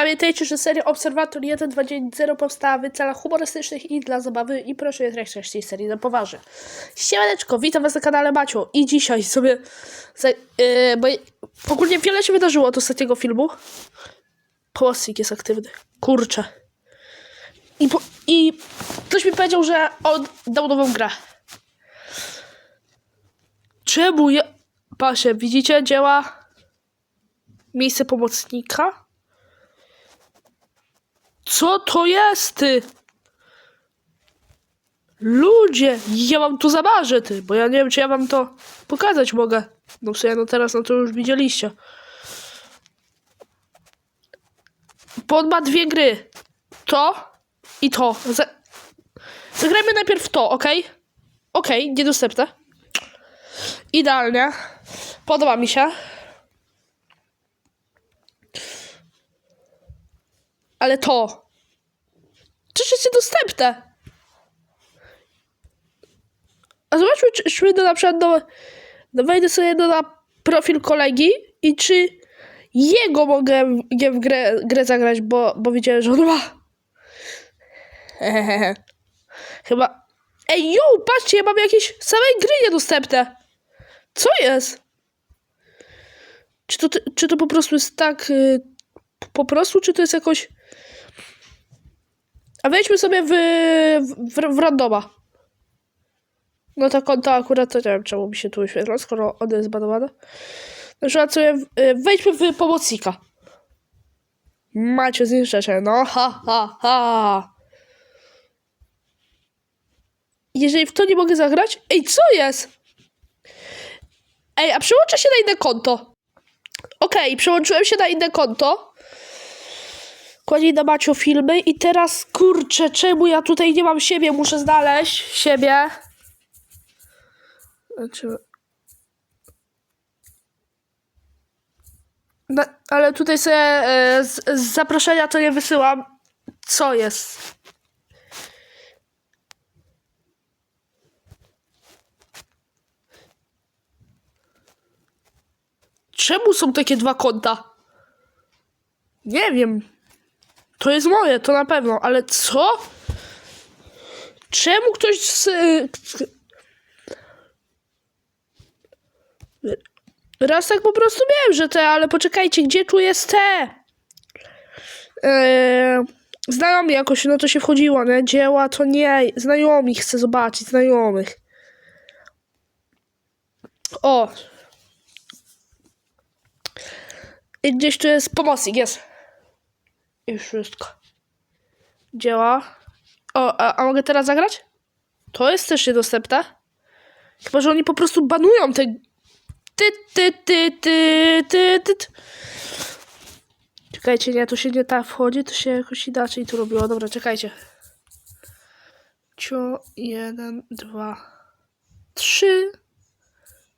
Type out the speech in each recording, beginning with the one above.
Pamiętajcie, że seria Obserwator 1.2.0 powstała w celach humorystycznych i dla zabawy i proszę nie traktać tej serii na poważnie. Siemaneczko, witam was na kanale Macio i dzisiaj sobie, yy, bo ogólnie wiele się wydarzyło od ostatniego filmu. Pomocnik jest aktywny. Kurczę. I, po, I ktoś mi powiedział, że on dał nową grę. Czemu ja... Patrzcie, widzicie, działa miejsce pomocnika? Co to jest, ty? Ludzie, ja wam tu zabarzę, ty, bo ja nie wiem, czy ja wam to pokazać mogę. No w sumie, no teraz, no to już widzieliście. Bo on ma dwie gry. To i to. Za... Zagrajmy najpierw to, ok? Ok, niedostępne. Idealnie. Podoba mi się. Ale to. Też jest niedostępne. A zobaczmy, czy, czy do, na przykład do, do, wejdę sobie do, na profil kolegi i czy jego mogę w, w grę, grę zagrać, bo, bo widziałem, że on ma. Chyba. Ej, yo, patrzcie, ja mam jakieś same gry niedostępne. Co jest? Czy to, czy to po prostu jest tak y, po prostu, czy to jest jakoś... A wejdźmy sobie w, w, w randoma. No to konto akurat to nie wiem, czemu mi się tu wyświetla, skoro ono jest zbanowane. Na przykład sobie w- y, wejdźmy w pomocnika. Macie zniszczenie, no ha, ha, ha. Jeżeli w to nie mogę zagrać... Ej, co jest? Ej, a przełączę się na inne konto. Okej, przełączyłem się na inne konto. Kładzie na Macio filmy i teraz kurczę, czemu ja tutaj nie mam siebie? Muszę znaleźć siebie. Znaczy... No, ale tutaj sobie e, z, z zaproszenia to nie wysyłam. Co jest? Czemu są takie dwa konta? Nie wiem. To jest moje, to na pewno, ale co? Czemu ktoś z... Raz tak po prostu miałem, że te, ale poczekajcie, gdzie tu jest te? Eee, znajomi jakoś, no to się wchodziło, nie? Dzieła to nie, znajomi chcę zobaczyć, znajomych. O, I gdzieś tu jest pomocnik, jest. I wszystko. Działa. O, a, a mogę teraz zagrać? To jest też niedostępne. Chyba, że oni po prostu banują te... Ty, ty, ty, ty, ty, ty. Czekajcie, nie, tu się nie tak wchodzi, to się jakoś inaczej tu robiło. Dobra, czekajcie. Cio, jeden, dwa, trzy,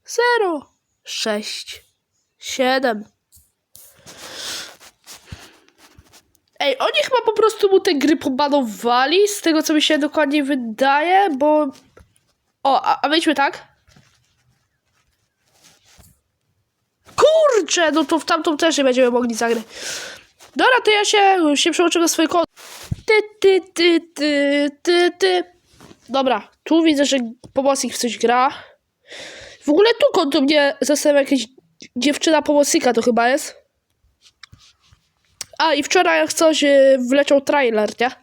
zero, sześć, siedem. Ej, oni chyba po prostu mu te gry pobanowali, z tego co mi się dokładnie wydaje, bo... O, a, a wejdźmy tak? Kurczę, no to w tamtą też nie będziemy mogli zagrać. Dobra, to ja się, się przełączę na swoje konto. Ty, ty, ty, ty, ty, ty. Dobra, tu widzę, że pomocnik w coś gra. W ogóle tu konto mnie zastanawia jakieś dziewczyna pomocnika to chyba jest. A i wczoraj jak coś yy, wleciał trailer, nie?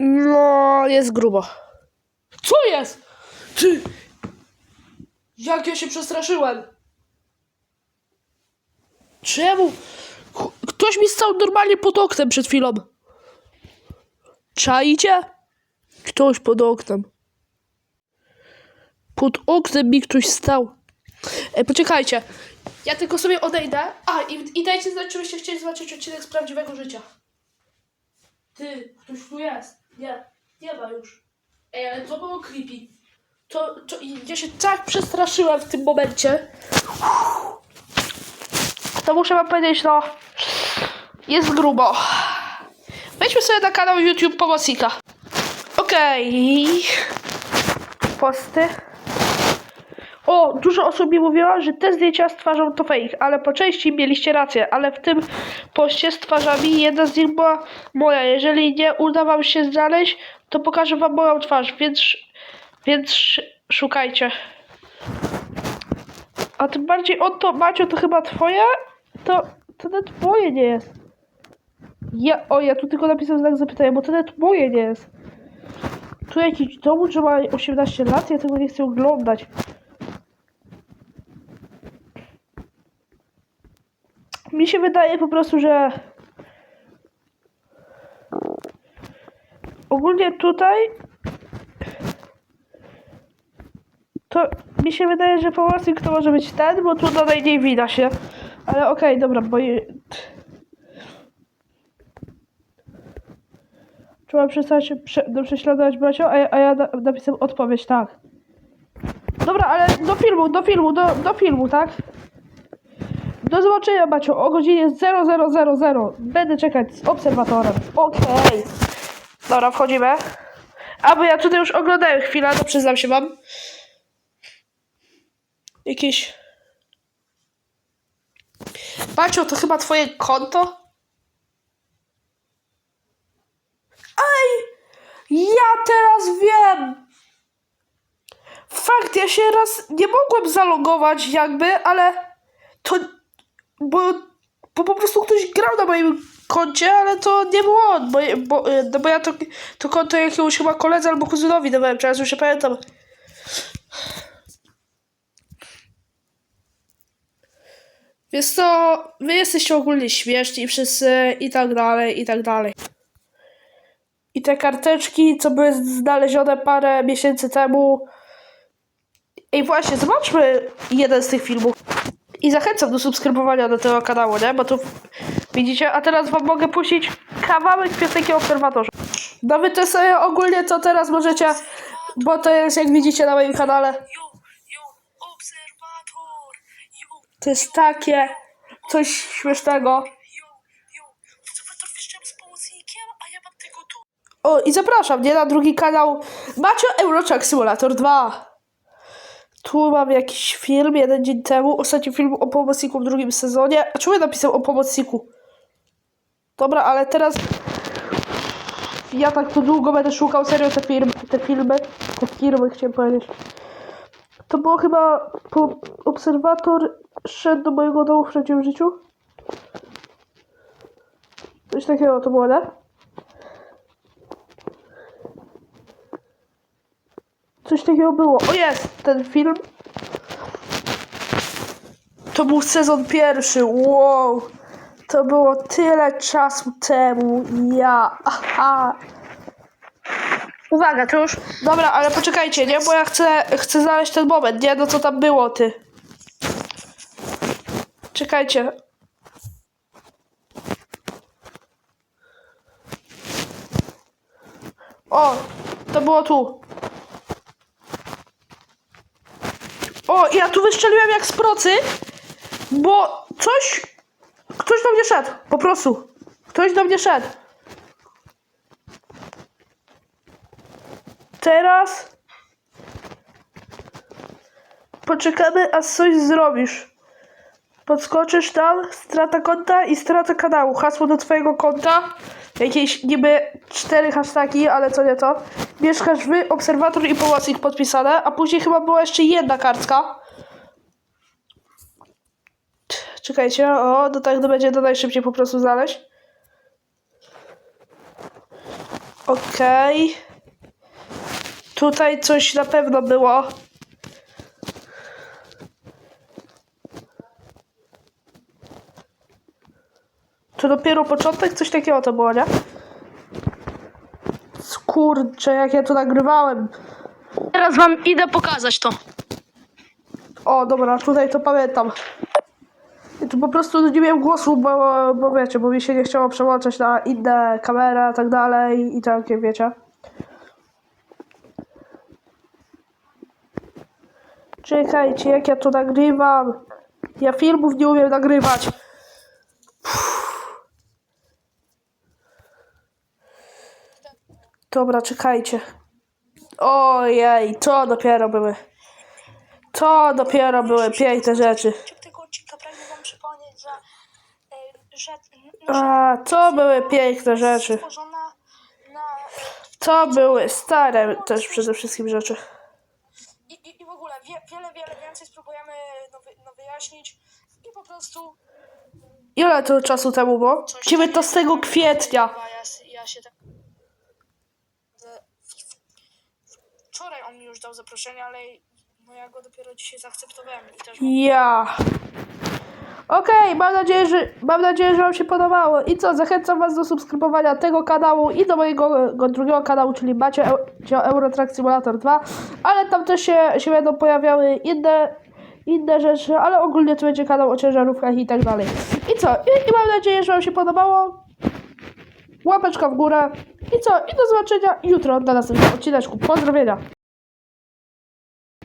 No, jest grubo. Co jest? Ty! Jak ja się przestraszyłem! Czemu? Ktoś mi stał normalnie pod oknem przed chwilą. Czaicie? Ktoś pod oknem. Pod oknem mi ktoś stał. Ej, poczekajcie. Ja tylko sobie odejdę. A, i, i dajcie znać, czy byście chcieli zobaczyć odcinek z prawdziwego życia. Ty, ktoś tu jest. Nie, nie ma już. Ej, ale to było creepy. To, to, ja się tak przestraszyłem w tym momencie. To muszę wam powiedzieć, no, jest grubo. Wejdźmy sobie na kanał YouTube Pomocnika. Okej. Posty. O, dużo osób mi mówiło, że te zdjęcia z twarzą to fake, ale po części mieliście rację, ale w tym poście z twarzami jedna z nich była moja. Jeżeli nie uda wam się znaleźć, to pokażę wam moją twarz, więc, więc sz- szukajcie. A tym bardziej on to, Macio, to chyba twoje? To, to nawet moje nie jest. Ja, o, ja tu tylko napisałem znak zapytania, bo to nawet moje nie jest. Tu jakiś dowód, że ma 18 lat, ja tego nie chcę oglądać. Mi się wydaje po prostu, że ogólnie tutaj to mi się wydaje, że pomocnik to może być ten, bo tu na najmniej widać się. Ale okej, dobra, bo... Trzeba przestać prze, no, prześladować Bacio, a, ja- a ja na, napisałem odpowiedź, tak. Dobra, ale do filmu, do filmu, do, do filmu, tak? Do zobaczenia, Bacio, o godzinie 0000. Będę czekać z obserwatorem. Okej. Dobra, wchodzimy. A, bo ja tutaj już oglądałem chwilę, to przyznam się wam. Jakieś... Bacio, to chyba twoje konto? Ej! Ja teraz wiem! Fakt, ja się raz nie mogłem zalogować jakby, ale to... Bo, bo po prostu ktoś grał na moim koncie, ale to nie było on, bo, bo, no bo ja to, to konto jakiegoś chyba koledze albo kuzynowi dawałem, teraz już się pamiętam. Więc to wy jesteście ogólnie śmieszni wszyscy i tak dalej, i tak dalej. I te karteczki, co były znalezione parę miesięcy temu. Ej, właśnie, zobaczmy jeden z tych filmów. I zachęcam do subskrybowania do tego kanału, nie? Bo tu widzicie, a teraz wam mogę puścić kawałek piosenki o obserwatorze. No wy to sobie ogólnie to teraz możecie, bo to jest jak widzicie na moim kanale. To jest takie coś śmiesznego. O, i zapraszam, nie? Na drugi kanał Macio Eurotrack Simulator 2. Tu mam jakiś film jeden dzień temu. Ostatni film o pomocniku w drugim sezonie. A czemu ja napisał o pomocniku? Dobra, ale teraz ja tak tu długo będę szukał serio te filmy, te filmy, te firmy chciałem powiedzieć. To było chyba po, obserwator szedł do mojego domu w trzecim życiu. Coś takiego to było, nie? Coś takiego było. O jest, ten film. To był sezon pierwszy. Wow. To było tyle czasu temu. Ja. Aha. Uwaga, to już. Dobra, ale poczekajcie, nie? Bo ja chcę, chcę znaleźć ten moment, nie? No co tam było, ty. Czekajcie. O, to było tu. O, ja tu wystrzeliłem jak z procy, bo coś... Ktoś do mnie szedł, po prostu. Ktoś do mnie szedł. Teraz... Poczekamy, aż coś zrobisz. Podskoczysz tam, strata konta i strata kanału. Hasło do twojego konta. Jakieś niby cztery hasztagi, ale co nie to. Mieszkasz wy, obserwator i pomocnik podpisane, a później chyba była jeszcze jedna kartka. Czekajcie, o, to tak to będzie to najszybciej po prostu znaleźć. Okej. Tutaj coś na pewno było. To dopiero początek? Coś takiego to było, nie? Kurczę, jak ja to nagrywałem. Teraz wam idę pokazać to. O, dobra, tutaj to pamiętam. I tu po prostu nie miałem głosu, bo, bo wiecie, bo mi się nie chciało przełączać na inne kamery i tak dalej i takie, wiecie. Czekajcie, jak ja to nagrywam. Ja filmów nie umiem nagrywać. Dobra, czekajcie. Ojej, to dopiero były. To dopiero były piękne rzeczy. E, A, to były piękne rzeczy. na... e, To były stare też przede wszystkim rzeczy. I, i, w ogóle wie, wiele, wiele więcej spróbujemy no, no, wyjaśnić i po prostu... Ile to czasu temu było? 19 kwietnia. Ja, ja się tak... że w- w- Wczoraj on mi już dał zaproszenie, ale no ja go dopiero dzisiaj zaakceptowałem i też Ja. Okej, mam nadzieję, że mam nadzieję, że Wam się podobało. I co, zachęcam Was do subskrybowania tego kanału i do mojego go drugiego kanału, czyli macie Eu- Eurotrack Simulator 2, ale tam też się, się będą pojawiały inne, inne rzeczy, ale ogólnie to będzie kanał o ciężarówkach i tak dalej. I co, i, i mam nadzieję, że Wam się podobało. Łapeczka w górę. I co, i do zobaczenia jutro na następnym odcineczku. Pozdrowienia.